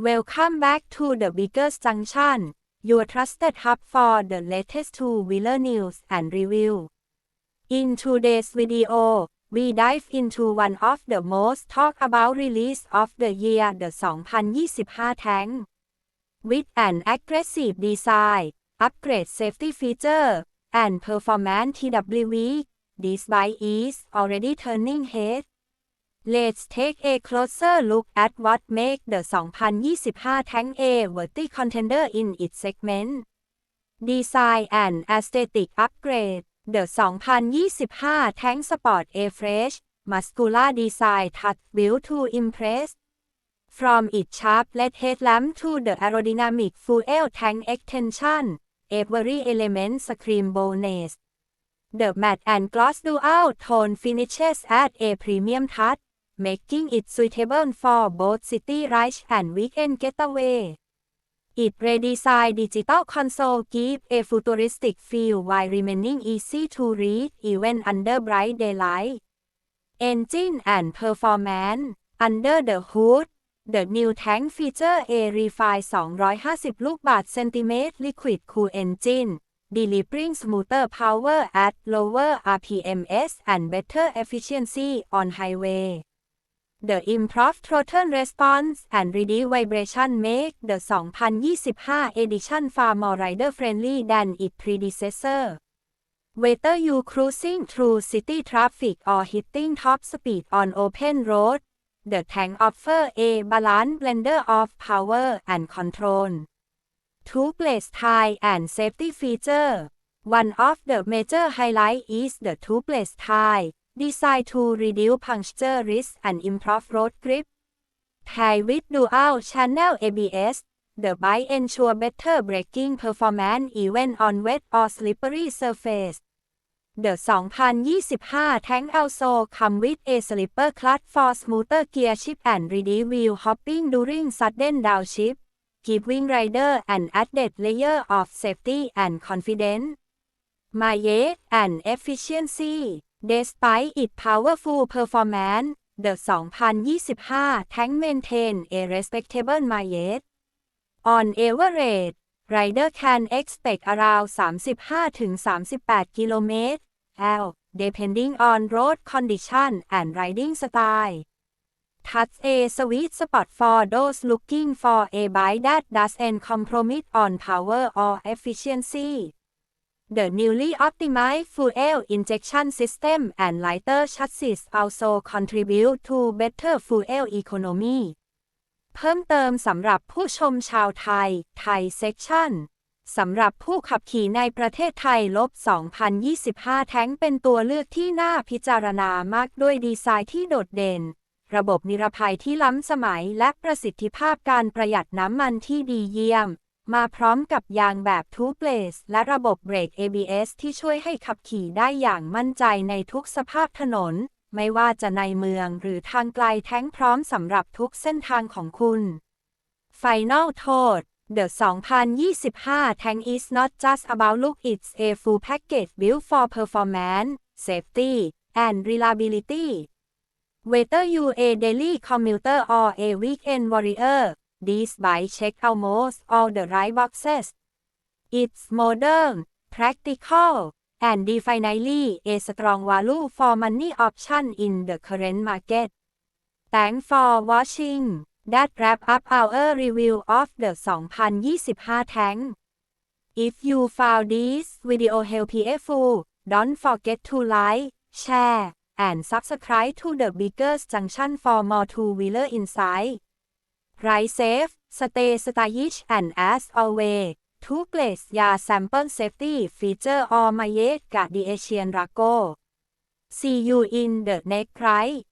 Welcome back to the Biggest Junction, your trusted hub for the latest two-wheeler news and review. In today's video, we dive into one of the most talked about release of the year, the 2025 tank. With an aggressive design, upgrade safety feature, and performance TWV, this bike is already turning heads. Let's take a closer look at what makes the 2025 tank a worthy contender in its segment. Design and aesthetic upgrade The 2025 Tank Sport A Fresh Muscular Design Touch Built to Impress From its sharp LED headlamp to the aerodynamic fuel tank extension, every element screams boldness. The matte and gloss dual tone finishes add a premium touch, making it suitable for both city rides and weekend getaway. It redesigned digital console give a futuristic feel while remaining easy to read even under bright daylight. Engine and performance Under the hood, the new tank feature a refined 250 ลูกบาศก์เซนติเมตร liquid cool engine, delivering smoother power at lower RPMs and better efficiency on highway. The improved throttle response and reduced vibration make the 2025 edition far more rider-friendly than its predecessor. Whether you cruising through city traffic or hitting top speed on open road, the tank offers a balanced blender of power and control. Two place tie and safety feature. One of the major highlights is the two place tie, designed to reduce puncture risk and improve road grip. Paired with dual channel ABS, the bike ensure better braking performance even on wet or slippery surface. The 2025 tank also come with a slipper clutch for smoother gear shift and reduce wheel hopping during sudden downshift, giving rider an added layer of safety and confidence. Mileage and efficiency Despite its powerful performance, the 2025 tank maintain a respectable mileage. On average, rider can expect around 35-38 km L, depending on road condition and riding style. That's a sweet spot for those looking for a bike that doesn't compromise on power or efficiency. The newly optimized fuel injection system and lighter chassis also contribute to better fuel economy เพิ่มเติมสำหรับผู้ชมชาวไทย ไทยเซ็กชันสำหรับผู้ขับขี่ในประเทศไทยลบ 2025 แท้งเป็นตัวเลือกที่น่าพิจารณามากด้วยดีไซน์ที่โดดเด่น ระบบนิรภัยที่ล้ำสมัยและประสิทธิภาพการประหยัดน้ำมันที่ดีเยี่ยม มาพร้อมกับยางแบบทูเ p ลสและระบบเบรก ABS ที่ช่วยให้ขับขี่ได้อย่างมั่นใจในทุกสภาพถนน ไม่ว่าจะในเมืองหรือทางไกลแท้งพร้อมสำหรับทุกเส้นทางของคุณ Final t o t The 2025 Tank is not just about look it's a full package built for performance, safety, and reliability. Whether you a daily commuter or a weekend warrior, This bike check almost all the right boxes. It's modern, practical, and definitely a strong value for money option in the current market. Thanks for watching. That wrap up our review of the 2025 tank. If you found this video helpful, don't forget to like, share, and subscribe to the Biggest Junction for more two-wheeler insight. Ride safe, stay stylish and as always, two place ya sample safety feature or my gradation rago. See you in the next ride.